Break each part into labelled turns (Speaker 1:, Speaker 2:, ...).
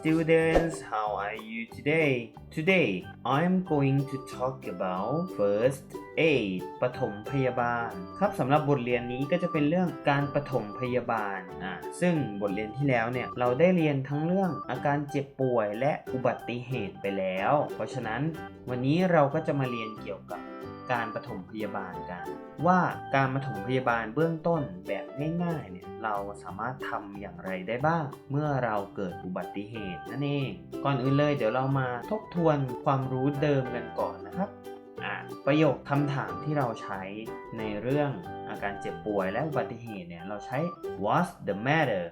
Speaker 1: Students how are you today Today I'm going to talk about first aid ปฐมพยาบาล ครับสำหรับบทเรียนนี้ก็จะเป็นเรื่องการปฐมพยาบาลอ่าซึ่งบทเรียนที่แล้วเนี่ยเราได้เรียนทั้งเรื่องอาการเจ็บป่วยและอุบัติเหตุไปแล้ว เพราะฉะนั้นวันนี้เราก็จะมาเรียนเกี่ยวกับ การปฐมพยาบาลกัน ว่าการปฐมพยาบาลเบื้องต้นแบบง่ายๆเนี่ยเราสามารถทำอย่างไรได้บ้าง เมื่อเราเกิดอุบัติเหตุนั่นเอง ก่อนอื่นเลยเดี๋ยวเรามาทบทวนความรู้เดิมกันก่อนนะครับอะประโยคคำถามที่เราใช้ในเรื่องอาการเจ็บป่วยและอุบัติเหตุเนี่ย เราใช้ what's the matter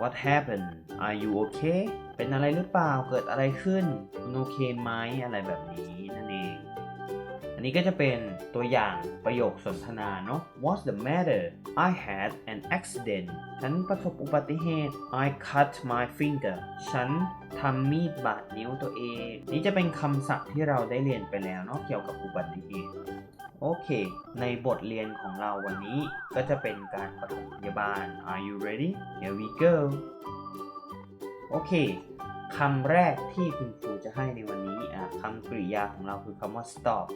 Speaker 1: what happened are you okay เป็นอะไรหรือเปล่า เกิดอะไรขึ้น คุณโอเคไหมอะไรแบบนี้นั่นเอง นนี้ก็จะเป็นตัวอย่างประโยคสนทนาเนาะ What's the matter I had an accident ฉันประสบอุบัติเหตุ I cut my finger ฉันทำมีดบาดนิ้วตัวเอง นี่จะเป็นคำศัพท์ที่เราได้เรียนไปแล้วเนาะเกี่ยวกับอุบัติเหตุโอเค ในบทเรียนของเราวันนี้ก็จะเป็นการปฐมพยาบาล Are you ready Here we go โอเคคำแรกที่คุณครูจะให้ในวันนี้อะคำกริยาของเราคือคำว่า stop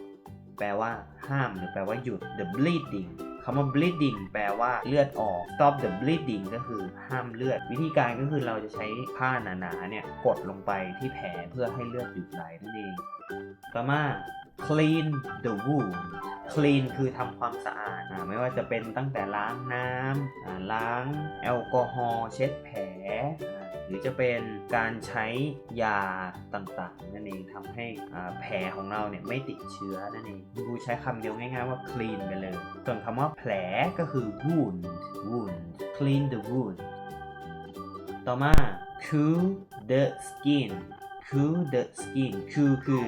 Speaker 1: แปลว่าห้าม หรือแปลว่าหยุด the bleeding คำว่า bleeding แปลว่าเลือดออก stop the bleeding ก็คือห้ามเลือด วิธีการก็คือเราจะใช้ผ้าหนาๆเนี่ยกดลงไปที่แผลเพื่อให้เลือดหยุดไหลนั่นเองต่อมา clean the wound clean คือทำความสะอาดอ่าไม่ว่าจะเป็นตั้งแต่ล้างน้ำล้างแอลกอฮอล์เช็ดแผล หรือจะเป็นการใช้ยาต่างๆ นั่นเองทำให้แผลของเราเนี่ยไม่ติดเชื้อนั่นเองครูใช้คำเดียวง่ายๆว่า clean ไปเลย ส่วนคำว่าแผลก็คือ wound wound clean the wound ต่อมา cool the skin cool the skin cool คือ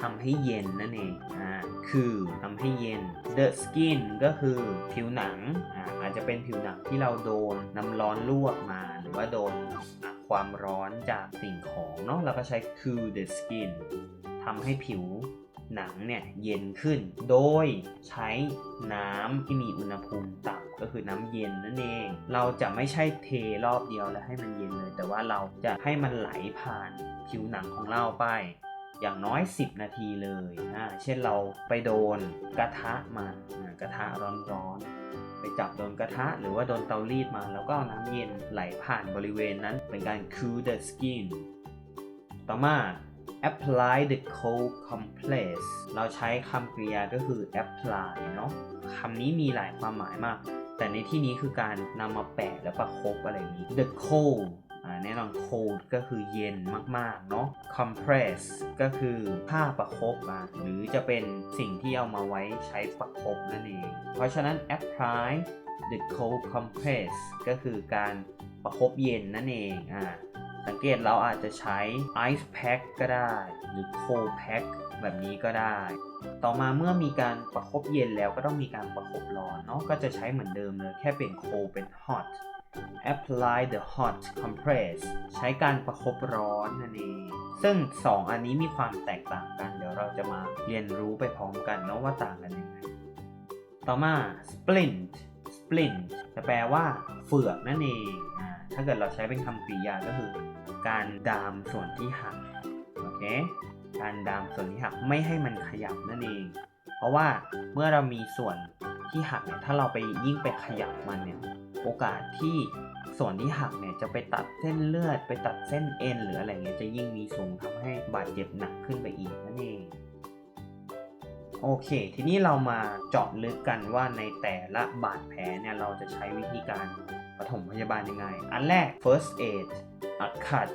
Speaker 1: ทำให้เย็นนั่นเอง อ่า คือทำให้เย็น the skin ก็คือผิวหนัง อ่า อาจจะเป็นผิวหนังที่เราโดนน้ำร้อนลวกมา หรือว่าโดน ความร้อนจากสิ่งของเนาะเราก็ใช้ cool the skin ทำให้ผิวหนังเนี่ยเย็นขึ้น โดยใช้น้ำที่มีอุณหภูมิต่ำก็คือน้ำเย็นนั่นเอง เราจะไม่ใช่เทรอบเดียวแล้วให้มันเย็นเลย แต่ว่าเราจะให้มันไหลผ่านผิวหนังของเราไป อย่างน้อย 10 นาทีเลยอ่าเช่นเราไปโดนกระทะมาอ่ากระทะร้อนๆ ไปจับโดนกระทะ หรือว่าโดนเตารีดมา แล้วก็เอาน้ำเย็นไหลผ่านบริเวณนั้น เป็นการ cool the skin ต่อมา apply the cold compress เราใช้คำกริยาก็คือ apply เนาะคำนี้มีหลายความหมายมาก แต่ในที่นี้คือการนำมาแปะและประคบอะไรนี้ the cold แน่นอน cold ก็คือเย็นมากๆ เนาะ compress ก็คือผ้าประคบอะหรือจะเป็นสิ่งที่เอามาไว้ใช้ประคบนั่นเอง เพราะฉะนั้น apply the cold compress ก็คือการประคบเย็นนั่นเองอ่าสังเกตเราอาจจะใช้ ice pack ก็ได้ หรือ cold pack แบบนี้ก็ได้ ต่อมาเมื่อมีการประคบเย็นแล้วก็ต้องมีการประคบร้อนเนาะ ก็จะใช้เหมือนเดิมเลย แค่เปลี่ยน cold เป็น hot apply the hot compress ใช้การประคบร้อนนั่นเอง ซึ่ง 2 อันนี้มีความแตกต่างกัน เดี๋ยวเราจะมาเรียนรู้ไปพร้อมกันเนาะว่าต่างกันยังไง ต่อมา splint splint จะแปลว่าเฟือกนั่นเองอ่าถ้าเกิดเราใช้เป็นคำกริยาก็คือ การดามส่วนที่หัก โอเค การดามส่วนที่หักไม่ให้มันขยับนั่นเอง เพราะว่าเมื่อเรามีส่วนที่หักเนี่ย ถ้าเราไปยิ่งไปขยับมันเนี่ย โอกาสที่ส่วนที่หักเนี่ยจะไปตัดเส้นเลือด ไปตัดเส้นเอ็นหรืออะไรเงี้ยจะยิ่งมีสูงทำให้บาดเจ็บหนักขึ้นไปอีกนั่นเองโอเค ทีนี้เรามาเจาะลึกกันว่าในแต่ละบาดแผลเนี่ยเราจะใช้วิธีการปฐมพยาบาลยังไง อันแรก first aid a cut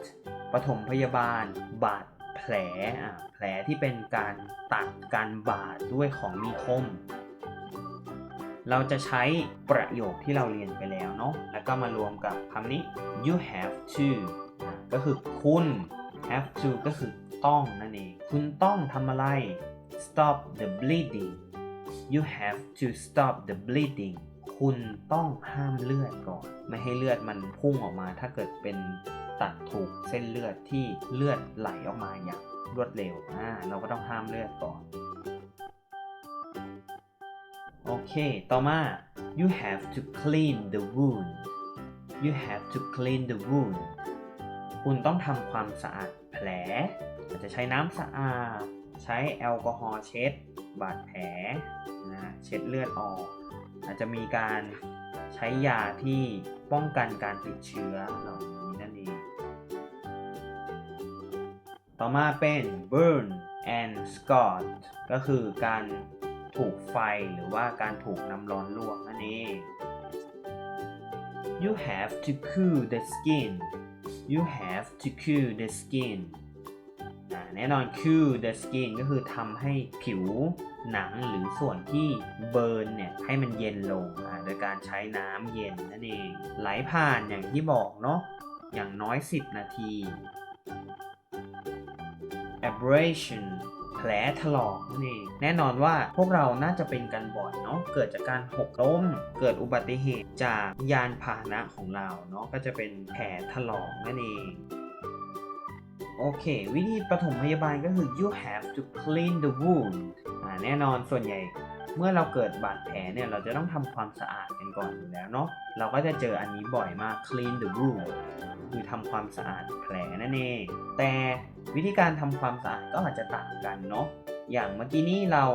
Speaker 1: ปฐมพยาบาล บาดแผลอะแผลที่เป็นการตัดการบาดด้วยของมีคม เราจะใช้ประโยคที่เราเรียนไปแล้วเนาะแล้วก็มารวมกับคำนี้ you have to ก็คือคุณ have to ก็คือต้องนั่นเอง คุณต้องทำอะไร stop the bleeding you have to stop the bleeding คุณต้องห้ามเลือดก่อน ไม่ให้เลือดมันพุ่งออกมา ถ้าเกิดเป็นตัดถูกเส้นเลือดที่เลือดไหลออกมาอย่างรวดเร็วอ่าเราก็ต้องห้ามเลือดก่อน โอเค ต่อมา you have to clean the wound you have to clean the wound คุณต้องทำความสะอาดแผล อาจจะใช้น้ำสะอาด ใช้แอลกอฮอล์เช็ด บาดแผลนะเช็ดเลือดออก อาจจะมีการใช้ยาที่ป้องกันการติดเชื้อเหล่านี้นั่นเอง ต่อมาเป็น burn and scald ก็คือการ ถูกไฟหรือว่าการถูกน้ำร้อนลวกนั่นเอง you have to cool the skin you have to cool the skin แน่นอน cool the skin ก็คือทำให้ผิวหนังหรือส่วนที่เบิร์นเนี่ยให้มันเย็นลงโดยการใช้น้ำเย็นนั่นเอง ไหลผ่านอย่างที่บอกเนาะอย่างน้อย 10 นาที abrasion แผลถลอกนั่นเองแน่นอนว่าพวกเราน่าจะเป็นกันบ่อยเนาะเกิดจากการหกล้ม เกิดอุบัติเหตุจากยานพาหนะของเราเนาะก็จะเป็นแผลถลอกนั่นเองโอเค วิธีปฐมพยาบาลก็คือ you have to clean the wound แน่นอนส่วนใหญ่ เมื่อเราเกิดบาดแผลเนี่ยเราจะต้องทำความสะอาดกันก่อนอยู่แล้วเนาะเราก็จะเจออันนี้บ่อยมาก clean the wound คือทำความสะอาดแผลนั่นเองแต่วิธีการทำความสะอาดก็อาจจะต่างกันเนาะอย่างเมื่อกี้นี้เรา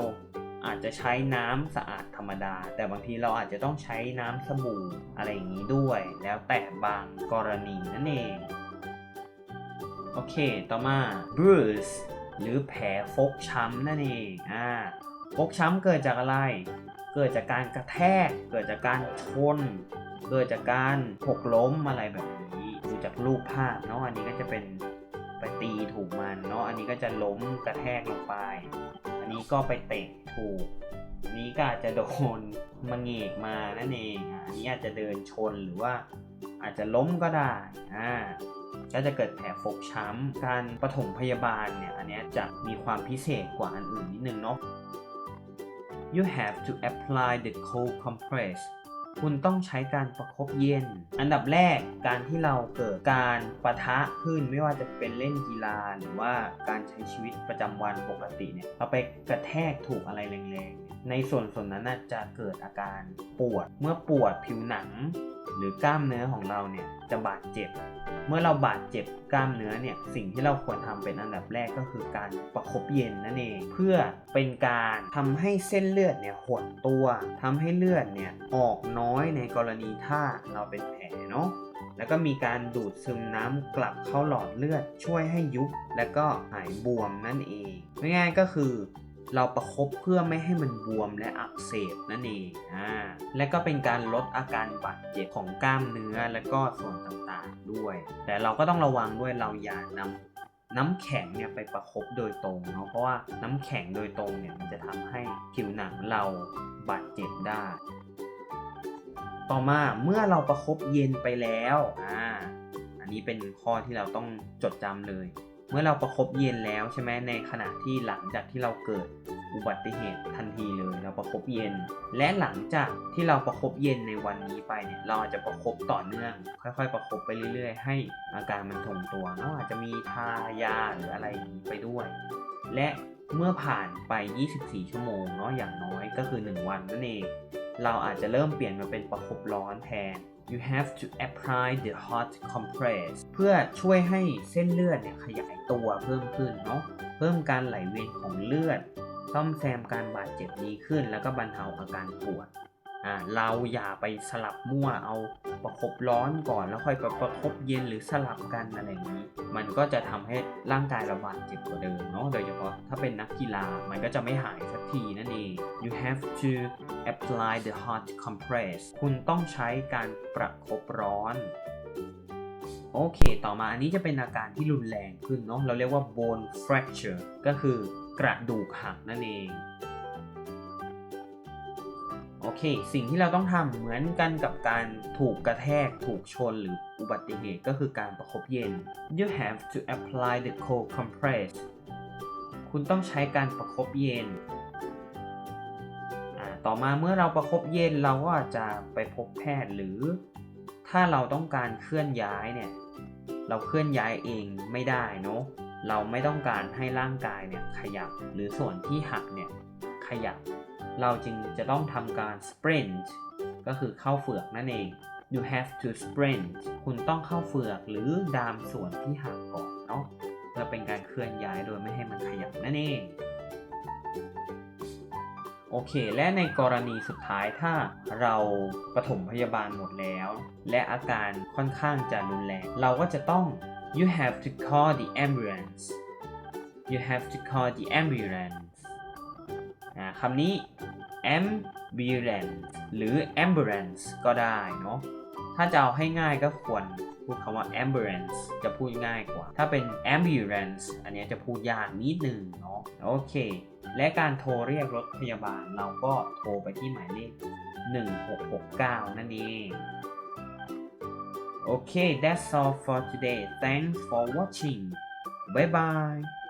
Speaker 1: อาจจะใช้น้ำสะอาดธรรมดา แต่บางทีเราอาจจะต้องใช้น้ำสบู่อะไรอย่างนี้ด้วย แล้วแต่บางกรณีนั่นเอง โอเค ต่อมา bruise หรือแผลฟกช้ำนั่นเองอ่า ฟกช้ำเกิดจากอะไร เกิดจากการกระแทก เกิดจากการชน เกิดจากการหกล้มอะไรแบบนี้ดูจากรูปภาพเนาะอันนี้ก็จะเป็นไปตีถูกมันเนาะอันนี้ก็จะล้มกระแทกลงไป อันนี้ก็ไปเตะถูกอันนี้ก็อาจจะโดนมังเงกมานั่นเองอะอันนี้อาจจะเดินชนหรือว่าอาจจะล้มก็ได้อ่าก็จะเกิดแผลฟกช้ำ การปฐมพยาบาลเนี่ย อันเนี้ยจะมีความพิเศษกว่าอันอื่นนิดนึงเนาะ You have to apply the cold compress คุณต้องใช้การประคบเย็น อันดับแรกการที่เราเกิดการปะทะขึ้นไม่ว่าจะเป็นเล่นกีฬาหรือว่าการใช้ชีวิตประจำวันปกติเนี่ยเราไปกระแทกถูกอะไรแรง ในส่วนส่วนนั้นจะเกิดอาการปวด เมื่อปวดผิวหนัง หรือกล้ามเนื้อของเราเนี่ยจะบาดเจ็บ เมื่อเราบาดเจ็บกล้ามเนื้อเนี่ยสิ่งที่เราควรทำเป็นอันดับแรกก็คือการประคบเย็นนั่นเองเพื่อเป็นการทำให้เส้นเลือดเนี่ยหดตัวทำให้เลือดเนี่ยออกน้อยในกรณีถ้าเราเป็นแผลเนาะแล้วก็มีการดูดซึมน้ำกลับเข้าหลอดเลือดช่วยให้ยุบ และก็หายบวมนั่นเองง่ายๆก็คือ เราประครบเพื่อไม่ให้มันบวมและอักเสบนั่นเองอ่าและก็เป็นการลดอาการบาดเจ็บของกล้ามเนื้อและก็ส่วนต่างๆด้วย แต่เราก็ต้องระวังด้วยเราอย่านำน้ำแข็งเนี่ยไปประครบโดยตรงเนาะเพราะว่าน้ำแข็งโดยตรงเนี่ยมันจะทำให้ผิวหนังเราบาดเจ็บได้ ต่อมาเมื่อเราประครบเย็นไปแล้วอ่าอันนี้เป็นข้อที่เราต้องจดจำเลย เมื่อเราประคบเย็นแล้วใช่ไหมในขณะที่หลังจากที่เราเกิดอุบัติเหตุทันทีเลยเราประคบเย็น และหลังจากที่เราประคบเย็นในวันนี้ไปเนี่ยเราอาจจะประคบต่อเนื่อง ค่อย ๆ ประคบไปเรื่อย ๆ ให้อาการมันทงตัวเนาะอาจจะมีทายาหรืออะไรนี้ไปด้วย และเมื่อผ่านไป 24 ชั่วโมงเนาะอย่างน้อยก็คือ 1 วันนั่นเอง เราอาจจะเริ่มเปลี่ยนมาเป็นประคบร้อนแทน you have to apply the hot compress เพื่อช่วยให้เส้นเลือดเนี่ยขยายตัวเพิ่มขึ้นเนาะ เพิ่มการไหลเวียนของเลือด ซ่อมแซมการบาดเจ็บดีขึ้น แล้วก็บรรเทาอาการปวด อ่าเราอย่าไปสลับมั่วเอาประคบร้อนก่อนแล้วค่อยไปประคบเย็นหรือสลับกันอะไรอย่างนี้ มันก็จะทำให้ร่างกายเราบาดเจ็บกว่าเดิมเนาะโดยเฉพาะถ้าเป็นนักกีฬามันก็จะไม่หายสักทีนั่นเอง you have to apply the hot compress คุณต้องใช้การประคบร้อนโอเค ต่อมาอันนี้จะเป็นอาการที่รุนแรงขึ้นเนาะ เราเรียกว่า bone fracture ก็คือกระดูกหักนั่นเอง โอเค สิ่งที่เราต้องทำเหมือนกันกับการถูกกระแทก ถูกชนหรืออุบัติเหตุก็คือการประคบเย็น you have to apply the cold compress คุณต้องใช้การประคบเย็น ต่อมาเมื่อเราประคบเย็นเราก็อาจจะไปพบแพทย์หรือ ถ้าเราต้องการเคลื่อนย้ายเนี่ย เราเคลื่อนย้ายเองไม่ได้เนาะ เราไม่ต้องการให้ร่างกายเนี่ยขยับ หรือส่วนที่หักเนี่ยขยับ เราจึงจะต้องทำการ sprint ก็คือเข้าเฝือกนั่นเอง you have to sprint คุณต้องเข้าเฟือกหรือดามส่วนที่หักก่อนเนาะเพื่อเป็นการเคลื่อนย้ายโดยไม่ให้มันขยับนั่นเอง โอเค และในกรณีสุดท้ายถ้าเราปฐมพยาบาลหมดแล้ว และอาการค่อนข้างจะรุนแรง เราก็จะต้อง you have to call the ambulance you have to call the ambulance คำนี้ ambulance หรือ ambulance ก็ได้เนาะถ้าจะเอาให้ง่ายก็ควรพูดคำว่า ambulance จะพูดง่ายกว่า ถ้าเป็น ambulance อันนี้จะพูดยากนิดนึงเนาะโอเค และการโทรเรียกรถพยาบาลเราก็โทรไปที่หมายเลข 1669 นั่นเองโอเค that's all for today thanks for watching bye bye